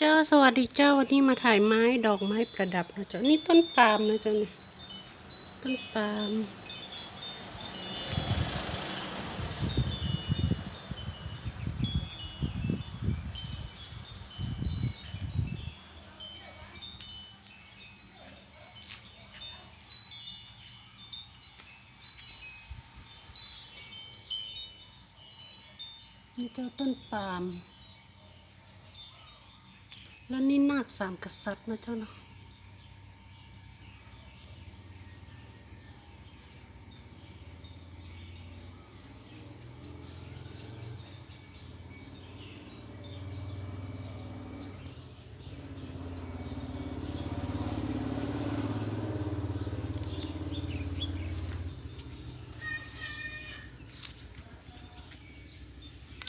เจ้าสวัสดีเจ้าวันนี้มาถ่ายไม้ดอกไม้ประดับนะเจ้านี่ต้นปาล์มนะเจ้านี่ต้นปาล์มนี่เจ้าต้นปาล์ม แล้วนี่นาคสามกษัตริย์นะเจ้าเนาะ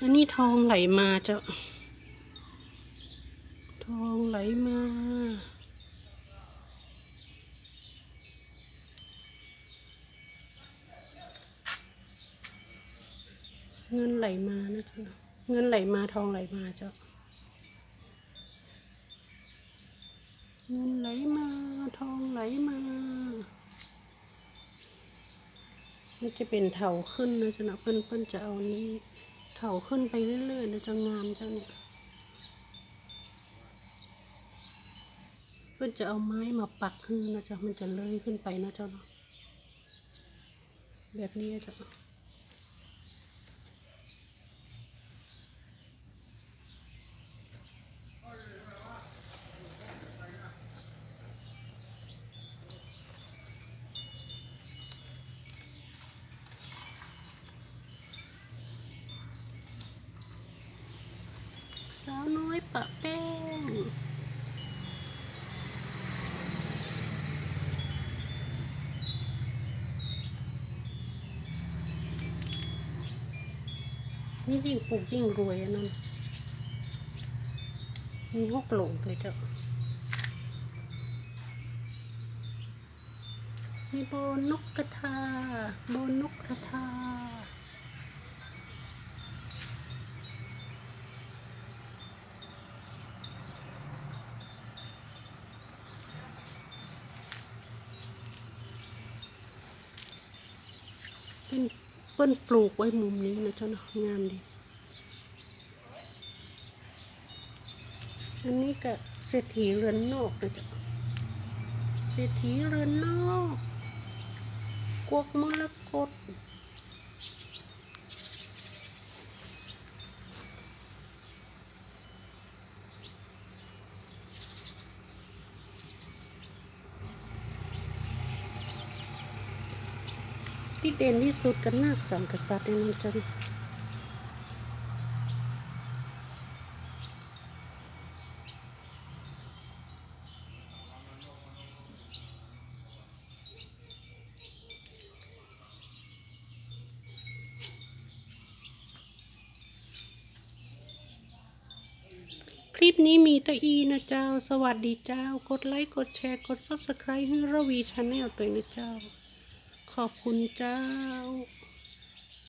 อันนี้ทองไหลมาเจ้า ไหลมา เงินไหลมานะจ้าเงินไหลมาทองไหลมาเจ้าเงินไหลมา ทองไหลมา มันจะเป็นเถาขึ้นนะจ้านะเพิ่นเพิ่นจะเอานี้เถาขึ้นไปเรื่อยๆนะจะงามเจ้าเนี่ย เพื่อจะเอาไม้มาปักขึ้นนะจ๊ะมันจะเลยขึ้นไปนะจ๊ะเนาะแบบนี้จ้ะสาวน้อยปะแป้ นี่ยิ่งปลูกยิ่งรวยนนั้นมีหกหลงเลยเจ้ามีโบนกกระทา โบนกกระทาเป็น เพิ่นปลูกไว้มุมนี้นะเจ้าเนาะงามดีอันนี้ก็เศรษฐีเรือนนอกนะจ๊ะเศรษฐีเรือนนอก กวกมรกต ที่เด่นที่สุดกันนาคสามกษัตริย์นี่นจ๊ะคลิปนี้มีตัวอีนะเจ้า สวัสดีเจ้า กดไลค์ กดแชร์ กด Subscribe ให้ระวีชาแนลตัวนะเจ้า ขอบคุณเจ้า